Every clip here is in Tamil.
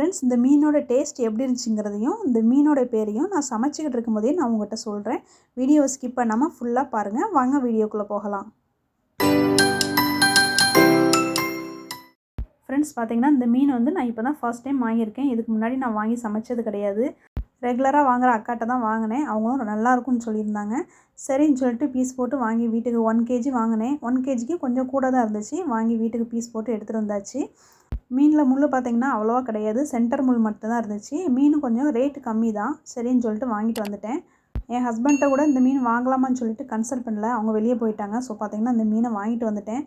ஃப்ரெண்ட்ஸ் இந்த மீனோட டேஸ்ட் எப்படி இருந்துச்சுங்கிறதையும் இந்த மீனோட பேரையும் நான் சமைச்சிக்கிட்டு இருக்கும்போதே நான் உங்கள்கிட்ட சொல்கிறேன் வீடியோவை ஸ்கிப் பண்ணாமல் ஃபுல்லாக பாருங்கள் வாங்க வீடியோக்குள்ளே போகலாம். ஃப்ரெண்ட்ஸ் பார்த்தீங்கன்னா இந்த மீன் வந்து நான் இப்போ தான் ஃபர்ஸ்ட் டைம் வாங்கியிருக்கேன். இதுக்கு முன்னாடி நான் வாங்கி சமைச்சது கிடையாது. ரெகுலராக வாங்குற அக்காட்ட தான் வாங்கினேன். அவங்களும் நல்லாயிருக்கும்னு சொல்லியிருந்தாங்க. சரின்னு சொல்லிட்டு பீஸ் போட்டு வாங்கி வீட்டுக்கு ஒன் கேஜி வாங்கினேன். ஒன் கேஜிக்கு கொஞ்சம் கூட தான் இருந்துச்சு. வாங்கி வீட்டுக்கு பீஸ் போட்டு எடுத்துகிட்டு வந்தாச்சு. மீனில் முள் பார்த்திங்கன்னா அவ்வளோவா கிடையாது. சென்டர் முள் மட்டும்தான் இருந்துச்சு. மீன் கொஞ்சம் ரேட்டு கம்மி தான். சரின்னு சொல்லிட்டு வாங்கிட்டு வந்துட்டேன். என் ஹஸ்பண்ட்டை கூட இந்த மீன் வாங்கலாமான்னு சொல்லிட்டு கன்சல்ட் பண்ணல. அவங்க வெளியே போயிட்டாங்க. ஸோ பார்த்திங்கன்னா இந்த மீனை வாங்கிட்டு வந்துட்டேன்.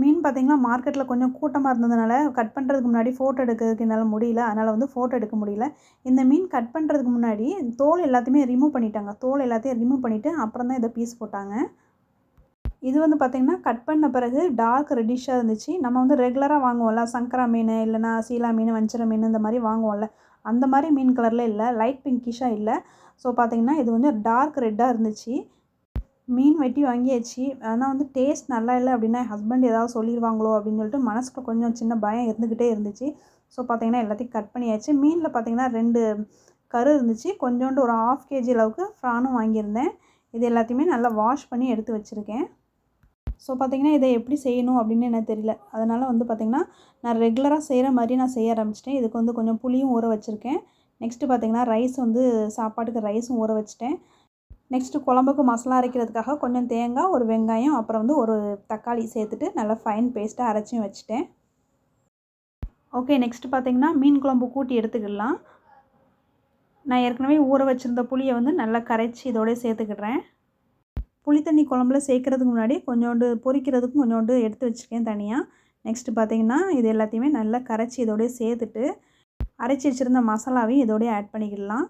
மீன் பார்த்திங்கன்னா மார்க்கெட்டில் கொஞ்சம் கூட்டமாக இருந்ததுனால கட் பண்ணுறதுக்கு முன்னாடி ஃபோட்டோ எடுக்கிறதுக்கு என்னால் முடியல. அதனால் வந்து ஃபோட்டோ எடுக்க முடியல. இந்த மீன் கட் பண்ணுறதுக்கு முன்னாடி தோல் எல்லாத்தையுமே ரிமூவ் பண்ணிட்டாங்க. தோல் எல்லாத்தையும் ரிமூவ் பண்ணிவிட்டு அப்புறம் தான் இதை பீஸ் போட்டாங்க. இது வந்து பார்த்திங்கன்னா கட் பண்ண பிறகு டார்க் ரெட்டிஷாக இருந்துச்சு. நம்ம வந்து ரெகுலராக வாங்குவோம்ல சங்கரா மீன் இல்லைனா சீலா மீன் வஞ்சர மீன் இந்த மாதிரி வாங்குவோம்ல அந்த மாதிரி மீன் கலரில் இல்லை லைட் பிங்கிஷாக இல்லை. ஸோ பார்த்திங்கன்னா இது வந்து டார்க் ரெட்டாக இருந்துச்சு. மீன் வெட்டி வாங்கியாச்சு. ஆனால் வந்து டேஸ்ட் நல்லா இல்லை அப்படின்னா ஹஸ்பண்ட் ஏதாவது சொல்லிடுவாங்களோ அப்படின்னு சொல்லிட்டு மனசுக்கு கொஞ்சம் சின்ன பயம் இருந்துக்கிட்டே இருந்துச்சு. ஸோ பார்த்திங்கன்னா எல்லாத்தையும் கட் பண்ணியாச்சு. மீனில் பார்த்திங்கன்னா ரெண்டு கரு இருந்துச்சு. கொஞ்சோண்டு ஒரு ஆஃப் கேஜி அளவுக்கு ஃப்ரானும் வாங்கியிருந்தேன். இது எல்லாத்தையுமே நல்லா வாஷ் பண்ணி எடுத்து வச்சுருக்கேன். ஸோ பார்த்திங்கன்னா இதை எப்படி செய்யணும் அப்படின்னு எனக்கு தெரியல. அதனால் வந்து பார்த்திங்கன்னா நான் ரெகுலராக செய்கிற மாதிரி நான் செய்ய ஆரம்பிச்சிட்டேன். இதுக்கு வந்து கொஞ்சம் புளியும் ஊற வச்சுருக்கேன். நெக்ஸ்ட்டு பார்த்திங்கன்னா ரைஸ் வந்து சாப்பாட்டுக்கு ரைஸும் ஊற வச்சுட்டேன். நெக்ஸ்ட்டு குழம்புக்கு மசாலா அரைக்கிறதுக்காக கொஞ்சம் தேங்காய் ஒரு வெங்காயம் அப்புறம் வந்து ஒரு தக்காளி சேர்த்துட்டு நல்லா ஃபைன் பேஸ்ட்டாக அரைச்சியும் வச்சுட்டேன். ஓகே நெக்ஸ்ட்டு பார்த்திங்கன்னா மீன் குழம்பு கூட்டி எடுத்துக்கிடலாம். நான் ஏற்கனவே ஊற வச்சுருந்த புளியை வந்து நல்லா கரைச்சி இதோடய சேர்த்துக்கிடுறேன். புளி தண்ணி குழம்புல சேர்க்குறதுக்கு முன்னாடி கொஞ்சோண்டு பொரிக்கிறதுக்கும் கொஞ்சோண்டு எடுத்து வச்சுருக்கேன் தனியாக நெக்ஸ்ட்டு பார்த்திங்கன்னா இது எல்லாத்தையுமே நல்லா கரைச்சி இதோடய சேர்த்துட்டு அரைச்சி வச்சுருந்த மசாலாவையும் இதோடய ஆட் பண்ணிக்கிடலாம்.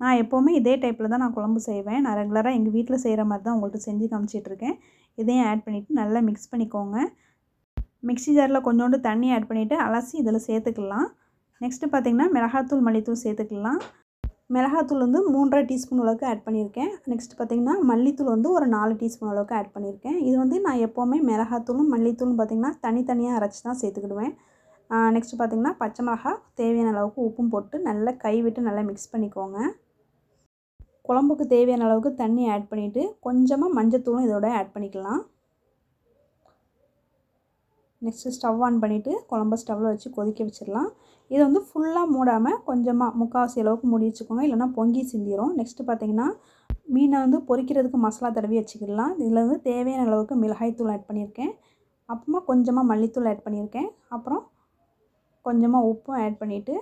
நான் எப்போவுமே இதே டைப்பில் தான் நான் குழம்பு செய்வேன். நான் ரெகுலராக எங்கள் வீட்டில் செய்கிற மாதிரி தான் உங்கள்கிட்ட செஞ்சு காமிச்சிட்ருக்கேன். இதையும் ஆட் பண்ணிவிட்டு நல்லா மிக்ஸ் பண்ணிக்கோங்க. மிக்ஸி ஜாரில் கொஞ்சோண்டு தண்ணி ஆட் பண்ணிவிட்டு அலசி இதில் சேர்த்துக்கலாம். நெக்ஸ்ட்டு பார்த்திங்கன்னா மிளகாத்தூள் மல்லித்தூள் சேர்த்துக்கலாம். மிளகாத்தூள் வந்து மூன்றரை டீஸ்பூன் அளவுக்கு ஆட் பண்ணியிருக்கேன். நெக்ஸ்ட் பார்த்திங்கன்னா மல்லித்தூள் வந்து ஒரு நாலு டீஸ்பூன் அளவுக்கு ஆட் பண்ணியிருக்கேன். இது வந்து நான் எப்போவுமே மிளகாத்தூளும் மல்லித்தூளும் பார்த்திங்கன்னா தனித்தனியாக அரைச்சி தான் சேர்த்துக்கிடுவேன். நெக்ஸ்ட்டு பார்த்திங்கன்னா பச்சை மிளகா தேவையான அளவுக்கு உப்பும் போட்டு நல்லா கை விட்டு நல்லா மிக்ஸ் பண்ணிக்கோங்க. குழம்புக்கு தேவையான அளவுக்கு தண்ணி ஆட் பண்ணிவிட்டு கொஞ்சமாக மஞ்சத்தூளும் இதோட ஆட் பண்ணிக்கலாம். நெக்ஸ்ட்டு ஸ்டவ் ஆன் பண்ணிவிட்டு குழம்ப ஸ்டவ்வில் வச்சு கொதிக்க வச்சிடலாம். இதை வந்து ஃபுல்லாக மூடாமல் கொஞ்சமாக முக்கால்வாசி அளவுக்கு மூடி வச்சுக்கோங்க. இல்லைனா பொங்கி சிந்திரும். நெக்ஸ்ட்டு பார்த்திங்கன்னா மீனை வந்து பொரிக்கிறதுக்கு மசாலா தடவி வச்சுக்கிடலாம். இதில் வந்து தேவையான அளவுக்கு மிளகாய் தூள் ஆட் பண்ணியிருக்கேன். அப்புறமா கொஞ்சமாக மல்லித்தூள் ஆட் பண்ணியிருக்கேன். அப்புறம் கொஞ்சமாக உப்பும் ஆட் பண்ணிவிட்டு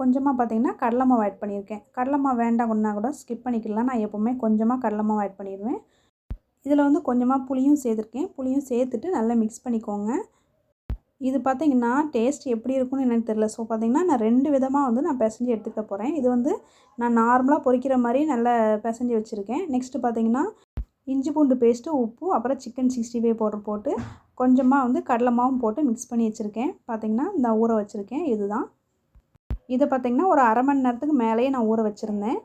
கொஞ்சமாக பார்த்திங்கன்னா கடலை மாவு ஆட் பண்ணியிருக்கேன். கடலை மாவு வேண்டாம்னா கூட ஸ்கிப் பண்ணிக்கலாம். நான் எப்போவுமே கொஞ்சமாக கடலை மாவு ஆட் பண்ணிடுவேன். இதில் வந்து கொஞ்சமாக புளியும் சேர்த்துருக்கேன். புளியும் சேர்த்துட்டு நல்லா மிக்ஸ் பண்ணிக்கோங்க. இது பார்த்திங்கன்னா டேஸ்ட் எப்படி இருக்கும்னு எனக்கு தெரில ஸோ பார்த்திங்கன்னா நான் ரெண்டு விதமாக வந்து நான் பிசைஞ்சு எடுத்துக்க போகிறேன் இது வந்து நான் நார்மலாக பொரிக்கிற மாதிரி நல்லா பிசைஞ்சு வச்சுருக்கேன். நெக்ஸ்ட்டு பார்த்திங்கன்னா இஞ்சி பூண்டு பேஸ்ட்டு உப்பு அப்புறம் சிக்கன் சிக்ஸ்டி ஃபைவ் பவுடர் போட்டு கொஞ்சமாக வந்து கடலை மாவும் போட்டு மிக்ஸ் பண்ணி வச்சுருக்கேன். பார்த்திங்கன்னா இந்த ஊற வச்சுருக்கேன். இதுதான். இதை பார்த்திங்கன்னா ஒரு அரை மணி நேரத்துக்கு மேலேயே நான் ஊற வச்சுருந்தேன்.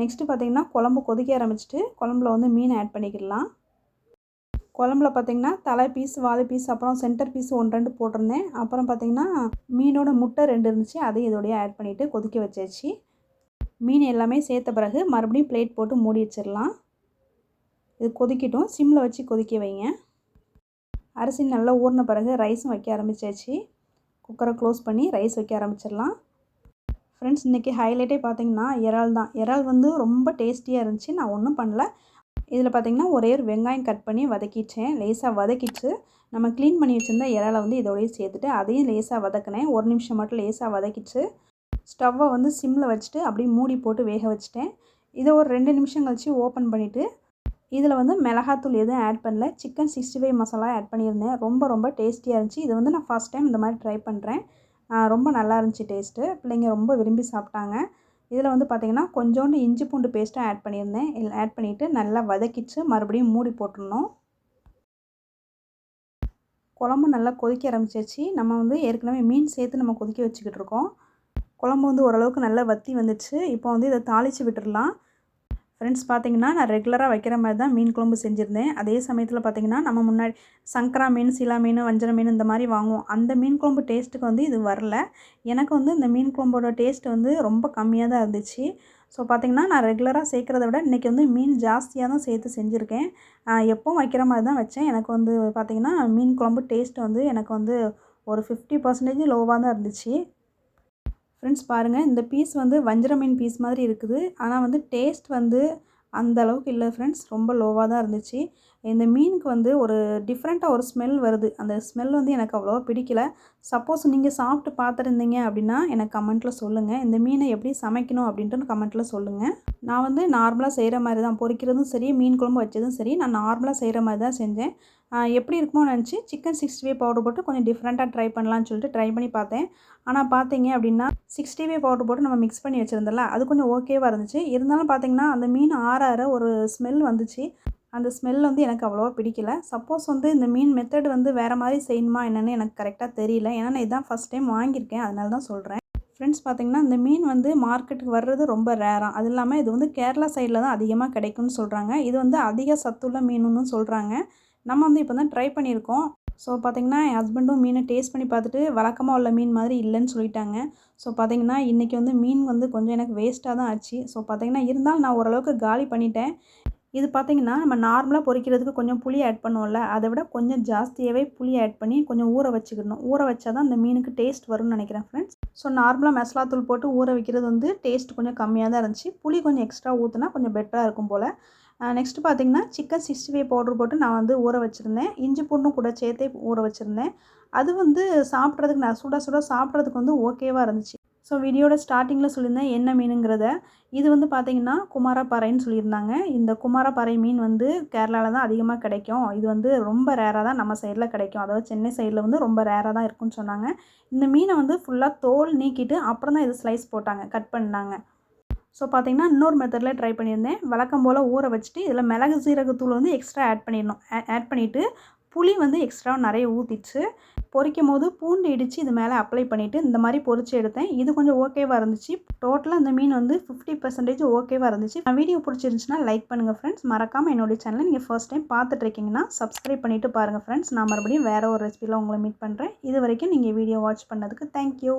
நெக்ஸ்ட்டு பார்த்திங்கன்னா குழம்பு கொதிக்க ஆரம்பிச்சிட்டு குழம்புல வந்து மீன் ஆட் பண்ணிக்கிடலாம். குழம்புல பார்த்திங்கன்னா தலை பீஸ் வாழை பீஸ் அப்புறம் சென்டர் பீஸ் ஒன்று ரெண்டு போட்டிருந்தேன். அப்புறம் பார்த்திங்கன்னா மீனோட முட்டை ரெண்டு இருந்துச்சு. அதையும் இதோடய ஆட் பண்ணிவிட்டு கொதிக்க வச்சாச்சு. மீன் எல்லாமே சேர்த்த பிறகு மறுபடியும் பிளேட் போட்டு மூடி வச்சிடலாம். இது கொதிக்கட்டும். சிம்மில் வச்சு கொதிக்க வைங்க. அரிசி நல்லா ஊறின பிறகு ரைஸும் வைக்க ஆரம்பித்தாச்சு குக்கரை க்ளோஸ் பண்ணி ரைஸ் வைக்க ஆரம்பிச்சிடலாம். ஃப்ரெண்ட்ஸ் இன்றைக்கி ஹைலைட்டே பார்த்திங்கன்னா இறால் தான். இறால் வந்து ரொம்ப டேஸ்டியாக இருந்துச்சு. நான் ஒன்றும் பண்ணல. இதில் பார்த்திங்கன்னா ஒரே ஒரு வெங்காயம் கட் பண்ணி வதக்கிட்டேன். லேசாக வதக்கிட்டு நம்ம க்ளீன் பண்ணி வச்சுருந்த இறாலை வந்து இதோடய சேர்த்துட்டு அதையும் லேசாக வதக்கினேன். ஒரு நிமிஷம் மட்டும் லேசாக வதக்கிச்சு ஸ்டவ்வை வந்து சிம்மில் வச்சுட்டு அப்படியே மூடி போட்டு வேக வச்சுட்டேன். இதை ஒரு ரெண்டு நிமிஷம் கழித்து ஓப்பன் பண்ணிவிட்டு இதில் வந்து மிளகாத்தூள் எதுவும் ஆட் பண்ணல. Chicken sixty five masala add பண்ணியிருந்தேன். ரொம்ப ரொம்ப டேஸ்டியாக இருந்துச்சு. இது வந்து நான் ஃபஸ்ட் டைம் இந்த மாதிரி ட்ரை பண்ணுறேன் ரொம்ப நல்லா இருந்துச்சு டேஸ்ட்டு பிள்ளைங்க ரொம்ப விரும்பி சாப்பிட்டாங்க. இதில் வந்து பார்த்திங்கன்னா கொஞ்சோண்டு இஞ்சி பூண்டு பேஸ்ட்டும் ஆட் பண்ணியிருந்தேன். ஆட் பண்ணிவிட்டு நல்லா வதக்கிச்சு. மறுபடியும் மூடி போட்டுருந்தோம் குழம்பு நல்லா கொதிக்க ஆரம்பிச்சிச்சு நம்ம வந்து ஏற்கனவே மீன் சேர்த்து நம்ம கொதிக்க வச்சுக்கிட்டு இருக்கோம். குழம்பு வந்து ஓரளவுக்கு நல்லா வற்றி வந்துச்சு. இப்போ வந்து இதை தாளித்து விட்டுடலாம் ஃப்ரெண்ட்ஸ் பார்த்தீங்கன்னா நான் ரெகுலராக வைக்கிற மாதிரி தான் மீன் குழம்பு செஞ்சுருந்தேன். அதே சமயத்தில் பார்த்தீங்கன்னா நம்ம முன்னாடி சங்கரா மீன் சிலா மீன் வஞ்சர மீன் இந்த மாதிரி வாங்குவோம். அந்த மீன் குழம்பு டேஸ்ட்டுக்கு வந்து இது வரல. எனக்கு வந்து இந்த மீன் குழம்போட டேஸ்ட் வந்து ரொம்ப கம்மியாக தான் இருந்துச்சு. ஸோ பார்த்திங்கன்னா நான் ரெகுலராக சேர்க்குறத விட இன்றைக்கி வந்து மீன் ஜாஸ்தியாக தான் சேர்த்து செஞ்சுருக்கேன். எப்போவும் வைக்கிற மாதிரி தான் வச்சேன். எனக்கு வந்து பார்த்திங்கன்னா மீன் குழம்பு டேஸ்ட் வந்து எனக்கு வந்து ஒரு ஃபிஃப்டி பர்சன்டேஜ் லோவாக தான் இருந்துச்சு. ஃப்ரெண்ட்ஸ் பாருங்கள் இந்த பீஸ் வந்து வஞ்சர மீன் பீஸ் மாதிரி இருக்குது. ஆனால் வந்து டேஸ்ட் வந்து அந்த அளவுக்கு இல்லை ஃப்ரெண்ட்ஸ் ரொம்ப லோவாக தான் இருந்துச்சு. இந்த மீனுக்கு வந்து ஒரு டிஃப்ரெண்ட்டாக ஒரு ஸ்மெல் வருது. அந்த ஸ்மெல் வந்து எனக்கு அவ்வளோவா பிடிக்கல. சப்போஸ் நீங்கள் சாப்பிட்டு பார்த்துருந்தீங்க அப்படின்னா எனக்கு கமெண்ட்டில் சொல்லுங்கள் இந்த மீனை எப்படி சமைக்கணும் அப்படின்ட்டு கமெண்ட்டில் சொல்லுங்கள் நான் வந்து நார்மலாக செய்கிற மாதிரி தான். பொரிக்கிறதும் சரி மீன் குழம்பு வச்சதும் சரி நான் நார்மலாக செய்கிற மாதிரி தான் செஞ்சேன். எப்படி இருக்குமோ நினச்சி சிக்கன் சிக்ஸ்டி ஃபைவ் பவுடர் போட்டு கொஞ்சம் டிஃப்ரெண்ட்டாக ட்ரை பண்ணலான்னு சொல்லிட்டு ட்ரை பண்ணி பார்த்தேன். ஆனால் பார்த்தீங்க அப்படின்னா சிக்ஸ்டி ஃபைவ் பவுடர் போட்டு நம்ம மிக்ஸ் பண்ணி வச்சுருந்தல அது கொஞ்சம் ஓகேவாக இருந்துச்சு. இருந்தாலும் பார்த்தீங்கன்னா அந்த மீன் ஆற ஆற ஒரு ஸ்மெல் வந்துச்சு. அந்த ஸ்மெல் வந்து எனக்கு அவ்வளோவா பிடிக்கல. சப்போஸ் வந்து இந்த மீன் மெத்தட் வந்து வேறு மாதிரி செய்யணுமா என்னென்னு எனக்கு கரெக்டாக தெரியல. ஏன்னா நான் இதான் ஃபஸ்ட் டைம் வாங்கியிருக்கேன் அதனால தான் சொல்கிறேன் ஃப்ரெண்ட்ஸ் பார்த்திங்கன்னா இந்த மீன் வந்து மார்க்கெட்டுக்கு வர்றது ரொம்ப ரேராக அது இல்லாமல் இது வந்து கேரளா சைடில் தான் அதிகமாக கிடைக்கும்னு சொல்கிறாங்க இது வந்து அதிக சத்துள்ள மீனுன்னு சொல்கிறாங்க நம்ம வந்து இப்போ தான் ட்ரை பண்ணியிருக்கோம். ஸோ பார்த்திங்கன்னா என் ஹஸ்பண்டும் மீனை டேஸ்ட் பண்ணி பார்த்துட்டு வழக்கமாக உள்ள மீன் மாதிரி இல்லைன்னு சொல்லிட்டாங்க. ஸோ பார்த்திங்கன்னா இன்றைக்கி வந்து மீன் வந்து கொஞ்சம் எனக்கு வேஸ்ட்டாக தான் ஆச்சு. ஸோ பார்த்திங்கன்னா இருந்தாலும் நான் ஓரளவுக்கு காலி பண்ணிட்டேன். இது பார்த்திங்கன்னா நம்ம நார்மலாக பொரிக்கிறதுக்கு கொஞ்சம் புளி ஆட் பண்ணுவோம்ல அதை விட கொஞ்சம் ஜாஸ்தியாகவே புளி ஆட் பண்ணி கொஞ்சம் ஊற வச்சுக்கணும். ஊற வச்சா தான் அந்த மீனுக்கு டேஸ்ட் வரும்னு நினைக்கிறேன் ஃப்ரெண்ட்ஸ் ஸோ நார்மலாக மசாலா தூள் போட்டு ஊற வைக்கிறது வந்து டேஸ்ட் கொஞ்சம் கம்மியாக தான் இருந்துச்சு. புளி கொஞ்சம் எக்ஸ்ட்ரா ஊற்றினா கொஞ்சம் பெட்டராக இருக்கும் போல். நெக்ஸ்ட் பார்த்திங்கன்னா சிக்கன் சிக்ஸ்டி ஃபைவ் பவுட்ரு போட்டு நான் வந்து ஊற வச்சுருந்தேன். இஞ்சி பூண்டும் கூட சேர்த்தே ஊற வச்சுருந்தேன். அது வந்து சாப்பிட்றதுக்கு நான் சுட சுட சாப்பிட்றதுக்கு வந்து ஓகேவாக இருந்துச்சு. ஸோ வீடியோட ஸ்டார்டிங்கில் சொல்லியிருந்தேன் என்ன மீனுங்கிறத. இது வந்து பார்த்திங்கன்னா குமாரப்பாறைன்னு சொல்லியிருந்தாங்க. இந்த குமாரப்பாறை மீன் வந்து கேரளாவில் தான் அதிகமாக கிடைக்கும். இது வந்து ரொம்ப ரேராக தான் நம்ம சைடில் கிடைக்கும். அதாவது சென்னை சைடில் வந்து ரொம்ப ரேராக தான் இருக்குன்னு சொன்னாங்க. இந்த மீனை வந்து ஃபுல்லாக தோல் நீக்கிட்டு அப்புறம் தான் இது ஸ்லைஸ் போட்டாங்க கட் பண்ணாங்க. ஸோ பார்த்திங்கன்னா இன்னொரு மெத்தடில் ட்ரை பண்ணியிருந்தேன். வழக்கம் போல் ஊற வச்சுட்டு இதில் மிளகு சீரகத்தூள் வந்து எக்ஸ்ட்ரா ஆட் பண்ணிடணும். ஆட் பண்ணிவிட்டு புளி வந்து எக்ஸ்ட்ரா நிறைய ஊற்றிச்சு பொரிக்கும் போது பூண்டு இடித்து இது மேலே அப்ளை பண்ணிவிட்டு இந்த மாதிரி பொரித்து எடுத்தேன். இது கொஞ்சம் ஓகேவாக இருந்துச்சு. டோட்டலாக இந்த மீன் வந்து ஃபிஃப்டி பர்சன்டேஜ் ஓகேவாக இருந்துச்சு. நான் வீடியோ பிடிச்சிருந்துச்சுன்னா லைக் பண்ணுங்கள் ஃப்ரெண்ட்ஸ் மறக்காமல் என்னுடைய சேனலை நீங்கள் ஃபர்ஸ்ட் டைம் பார்த்துட்டு இருக்கீங்கன்னா சப்ஸ்கிரைப் பண்ணிவிட்டு பாருங்கள் ஃப்ரெண்ட்ஸ் நான் மறுபடியும் வேறு ஒரு ரெசிபியில் உங்களை மீட் பண்ணுறேன் இது வரைக்கும் நீங்கள் வீடியோ வாட்ச் பண்ணதுக்கு தேங்க்யூ